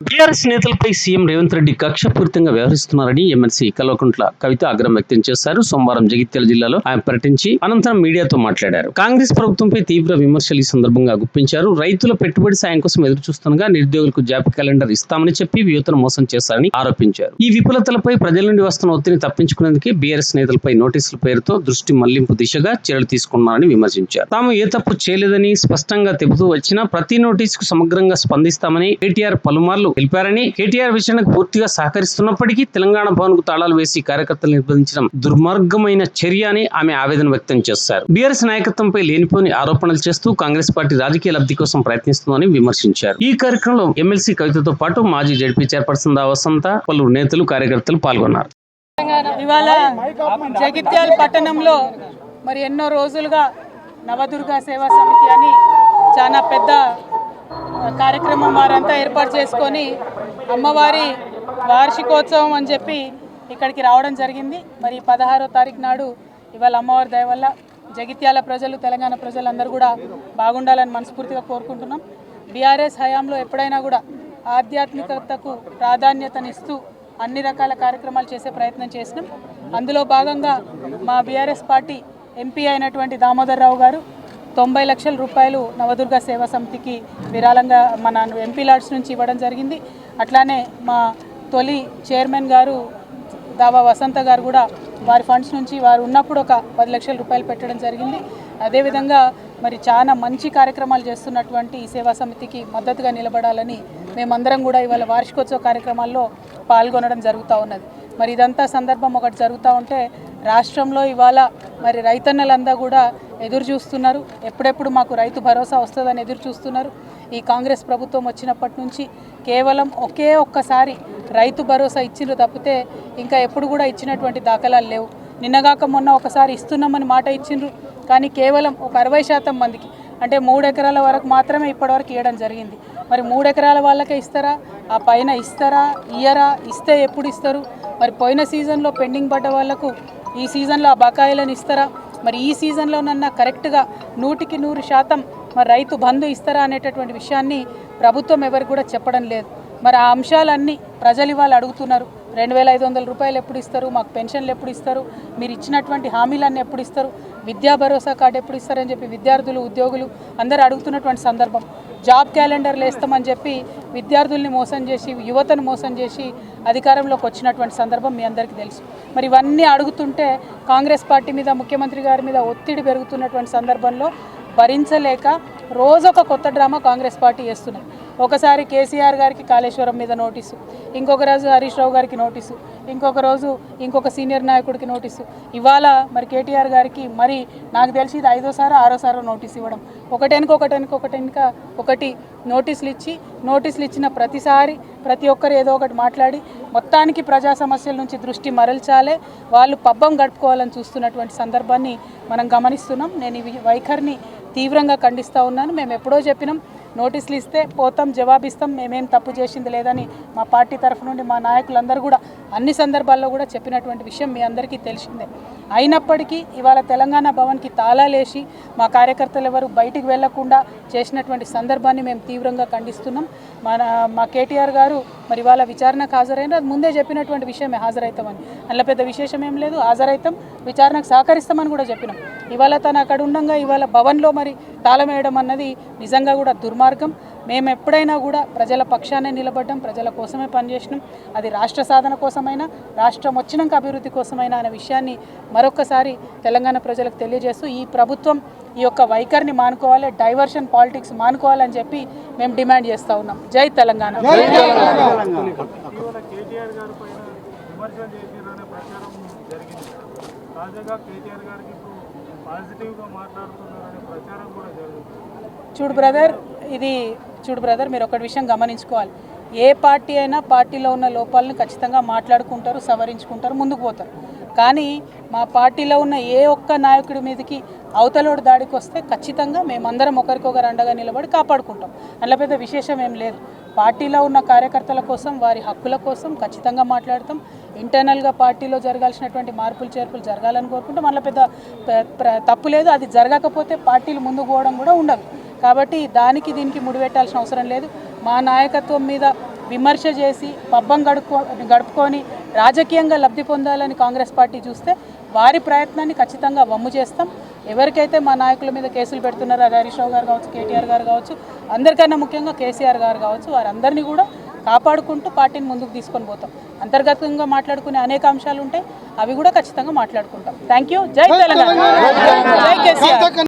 BRS నేతలపై CM Revanth Reddy కక్షపూరితంగా వ్యవహరిస్తున్నారని ఎమ్మెల్సీ కల్వకుంట్ల కవిత ఆగ్రహం వ్యక్తం చేశారు. సోమవారం జగిత్యాల జిల్లాలో ఆయన పర్యటించి అనంతరం మీడియాతో మాట్లాడారు. కాంగ్రెస్ ప్రభుత్వంపై తీవ్ర విమర్శలు ఈ సందర్భంగా గుప్పించారు. రైతుల పెట్టుబడి సాయం కోసం ఎదురు చూస్తుండగా నిరుద్యోగులకు జాబ్ క్యాలెండర్ ఇస్తామని చెప్పి యువతను మోసం చేశారని ఆరోపించారు. ఈ విఫలతలపై ప్రజల నుండి వస్తున్న ఒత్తిడిని తప్పించుకునేందుకే బీఆర్ఎస్ నేతలపై నోటీసుల పేరుతో దృష్టి మళ్ళింపు దిశగా చర్యలు తీసుకున్నారని విమర్శించారు. తాము ఏ తప్పు చేయలేదని స్పష్టంగా చెబుతూ వచ్చినా ప్రతి నోటీసుకు సమగ్రంగా స్పందిస్తామని కేటీఆర్ పలుమార్లు తెలిపారని కేటీఆర్ విషయానికి పూర్తిగా సహకరిస్తున్నప్పటికీ తెలంగాణ భవన్కు తాళాలు వేసి కార్యకర్తలు నిర్బంధించడం దుర్మార్గమైన చర్య అని ఆమె ఆవేదన వ్యక్తం చేశారు. బీఆర్ఎస్ నాయకత్వంపై లేనిపోని ఆరోపణలు చేస్తూ కాంగ్రెస్ పార్టీ రాజకీయ లబ్ధి కోసం ప్రయత్నిస్తుందని విమర్శించారు. ఈ కార్యక్రమంలో ఎమ్మెల్సీ కవితతో పాటు మాజీ జడ్పీ చైర్పర్సన్ దావసంత పలువురు నేతలు కార్యకర్తలు పాల్గొన్నారు. ఇవాళ జగిత్యాల పట్టణంలో మరి ఎన్నో రోజులుగా నవదుర్గా సేవా సమితి అని చాలా పెద్ద కార్యక్రమం వారంతా ఏర్పాటు చేసుకొని అమ్మవారి వార్షికోత్సవం అని చెప్పి ఇక్కడికి రావడం జరిగింది. మరి పదహారో తారీఖు నాడు ఇవాళ అమ్మవారి దయ వల్ల జగిత్యాల ప్రజలు తెలంగాణ ప్రజలందరూ కూడా బాగుండాలని మనస్ఫూర్తిగా కోరుకుంటున్నాం. బీఆర్ఎస్ హయాంలో ఎప్పుడైనా కూడా ఆధ్యాత్మికతకు ప్రాధాన్యతనిస్తూ అన్ని రకాల కార్యక్రమాలు చేసే ప్రయత్నం చేసినాం. అందులో భాగంగా మా బీఆర్ఎస్ పార్టీ ఎంపీ అయినటువంటి దామోదర్ రావు గారు తొంభై లక్షల రూపాయలు నవదుర్గ సేవా సమితికి విరాళంగా మన ఎంపీ లాడ్స్ నుంచి ఇవ్వడం జరిగింది. అట్లానే మా తొలి చైర్మన్ గారు దావా వసంత గారు కూడా వారి ఫండ్స్ నుంచి వారు ఉన్నప్పుడు ఒక పది లక్షల రూపాయలు పెట్టడం జరిగింది. అదేవిధంగా మరి చాలా మంచి కార్యక్రమాలు చేస్తున్నటువంటి ఈ సేవా సమితికి మద్దతుగా నిలబడాలని మేమందరం కూడా ఇవాళ వార్షికోత్సవ కార్యక్రమాల్లో పాల్గొనడం జరుగుతూ ఉన్నది. మరి ఇదంతా సందర్భం ఒకటి జరుగుతూ ఉంటే రాష్ట్రంలో ఇవాళ మరి రైతన్నలంతా కూడా ఎదురు చూస్తున్నారు. ఎప్పుడెప్పుడు మాకు రైతు భరోసా వస్తుందని ఎదురు చూస్తున్నారు. ఈ కాంగ్రెస్ ప్రభుత్వం వచ్చినప్పటి నుంచి కేవలం ఒకే ఒక్కసారి రైతు భరోసా ఇచ్చిండ్రు తప్పితే ఇంకా ఎప్పుడు కూడా ఇచ్చినటువంటి దాఖలాలు లేవు. నిన్నగాక మొన్న ఒకసారి ఇస్తున్నామని మాట ఇచ్చిండ్రు. కానీ కేవలం ఒక అరవై శాతం మందికి అంటే మూడు ఎకరాల వరకు మాత్రమే ఇప్పటివరకు ఇవ్వడం జరిగింది. మరి మూడు ఎకరాల వాళ్ళకే ఇస్తారా? ఆ పైన ఇస్తారా? ఇయ్యరా? ఇస్తే ఎప్పుడు ఇస్తారు? మరి పోయిన సీజన్లో పెండింగ్ పడ్డ వాళ్ళకు ఈ సీజన్లో ఆ బకాయిలను ఇస్తారా? మరి ఈ సీజన్లోనన్నా కరెక్ట్గా నూటికి నూరు శాతం మరి రైతు బంధు ఇస్తారా అనేటటువంటి విషయాన్ని ప్రభుత్వం ఎవరు కూడా చెప్పడం లేదు. మరి ఆ అంశాలన్నీ ప్రజలు ఇవాళ అడుగుతున్నారు. రెండు వేల ఐదు వందల రూపాయలు ఎప్పుడు ఇస్తారు? మాకు పెన్షన్లు ఎప్పుడు ఇస్తారు? మీరు ఇచ్చినటువంటి హామీలన్నీ ఎప్పుడు ఇస్తారు? విద్యా భరోసా కార్డు ఎప్పుడు ఇస్తారని చెప్పి విద్యార్థులు ఉద్యోగులు అందరూ అడుగుతున్నటువంటి సందర్భం. జాబ్ క్యాలెండర్లు వేస్తామని చెప్పి విద్యార్థుల్ని మోసం చేసి యువతను మోసం చేసి అధికారంలోకి వచ్చినటువంటి సందర్భం మీ అందరికీ తెలుసు. మరి ఇవన్నీ అడుగుతుంటే కాంగ్రెస్ పార్టీ మీద ముఖ్యమంత్రి గారి మీద ఒత్తిడి పెరుగుతున్నటువంటి సందర్భంలో భరించలేక రోజొక కొత్త డ్రామా కాంగ్రెస్ పార్టీ చేస్తున్నాయి ఒకసారి కేసీఆర్ గారికి కాళేశ్వరం మీద నోటీసు ఇంకొక రోజు హరీష్ రావు గారికి నోటీసు ఇంకొక రోజు ఇంకొక సీనియర్ నాయకుడికి నోటీసు. ఇవాళ మరి కేటీఆర్ గారికి మరి నాకు తెలిసి ఇది ఐదోసారి ఆరోసారో నోటీస్ ఇవ్వడం. ఒకటెనక ఒకటెనక ఒకటెనక ఒకటి నోటీసులు ఇచ్చి నోటీసులు ఇచ్చిన ప్రతిసారి ప్రతి ఒక్కరు ఏదో ఒకటి మాట్లాడి మొత్తానికి ప్రజా సమస్యల నుంచి దృష్టి మరల్చాలే. వాళ్ళు పబ్బం గడుపుకోవాలని చూస్తున్నటువంటి సందర్భాన్ని మనం గమనిస్తున్నాం. నేను ఈ వైఖరిని తీవ్రంగా ఖండిస్తూ ఉన్నాను. మేము ఎప్పుడో చెప్పినాం నోటీసులు ఇస్తే పోతాం జవాబిస్తాం మేమేం తప్పు చేసింది లేదని మా పార్టీ తరఫు నుండి మా నాయకులందరూ కూడా అన్ని సందర్భాల్లో కూడా చెప్పినటువంటి విషయం మీ అందరికీ తెలిసిందే. అయినప్పటికీ ఇవాళ తెలంగాణ భవన్కి తాళాలేసి మా కార్యకర్తలు ఎవరు బయటికి వెళ్ళకుండా చేసినటువంటి సందర్భాన్ని మేము తీవ్రంగా ఖండిస్తున్నాం. మన మా కేటీఆర్ గారు మరి ఇవాళ విచారణకు హాజరైన ముందే చెప్పినటువంటి విషయమే హాజరవుతామని అందులో పెద్ద విశేషం ఏం లేదు హాజరవుతాం విచారణకు సహకరిస్తామని కూడా చెప్పినాం. ఇవాళ తను అక్కడ ఉండగా ఇవాళ భవన్లో మరి తాళం వేయడం అన్నది నిజంగా కూడా దుర్మార్గం. మేము ఎప్పుడైనా కూడా ప్రజల పక్షానే నిలబడ్డాం ప్రజల కోసమే పనిచేసినాం. అది రాష్ట్ర సాధన కోసమైనా రాష్ట్రం వచ్చినాక అభివృద్ధి కోసమైనా అనే విషయాన్ని మరొకసారి తెలంగాణ ప్రజలకు తెలియజేస్తూ ఈ ప్రభుత్వం ఈ యొక్క వైఖరిని మానుకోవాలి డైవర్షన్ పాలిటిక్స్ మానుకోవాలని చెప్పి మేము డిమాండ్ చేస్తూ ఉన్నాం. జై తెలంగాణ. తాజాగా కేటీఆర్ గారికి ఇప్పుడు పాజిటివ్గా మాట్లాడుతున్నారనే ప్రచారం కూడా జరుగుతుంది. చూడు బ్రదర్ ఇది చూడు బ్రదర్ మీరు ఒకటి విషయం గమనించుకోవాలి. ఏ పార్టీ అయినా పార్టీలో ఉన్న లోపాలను ఖచ్చితంగా మాట్లాడుకుంటారు సవరించుకుంటారు ముందుకు పోతారు. కానీ మా పార్టీలో ఉన్న ఏ ఒక్క నాయకుడి మీదకి అవతలోడు దాడికి వస్తే ఖచ్చితంగా మేమందరం ఒకరికొకరు అండగా నిలబడి కాపాడుకుంటాం. అందులో పెద్ద విశేషం ఏం లేదు. పార్టీలో ఉన్న కార్యకర్తల కోసం వారి హక్కుల కోసం ఖచ్చితంగా మాట్లాడతాం. ఇంటర్నల్గా పార్టీలో జరగాల్సినటువంటి మార్పులు చేర్పులు జరగాలని కోరుకుంటే మళ్ళీ పెద్ద తప్పు లేదు. అది జరగకపోతే పార్టీలు ముందుకు పోవడం కూడా ఉండదు. కాబట్టి దానికి దీనికి ముడిపెట్టాల్సిన అవసరం లేదు. మా నాయకత్వం మీద విమర్శ చేసి పబ్బం గడుపుకో గడుపుకొని రాజకీయంగా లబ్ధి పొందాలని కాంగ్రెస్ పార్టీ చూస్తే వారి ప్రయత్నాన్ని ఖచ్చితంగా వమ్ము చేస్తాం. ఎవరికైతే మా నాయకుల మీద కేసులు పెడుతున్నారో అది హరీష్ రావు గారు కావచ్చు కేటీఆర్ గారు కావచ్చు అందరికన్నా ముఖ్యంగా కేసీఆర్ గారు కావచ్చు వారందరినీ కూడా కాపాడుకుంటూ పార్టీని ముందుకు తీసుకొని పోతాం. అంతర్గతంగా మాట్లాడుకునే అనేక అంశాలు ఉంటాయి అవి కూడా ఖచ్చితంగా మాట్లాడుకుంటాం. థ్యాంక్ యూ జై తెలంగాణ. జై కేసీఆర్.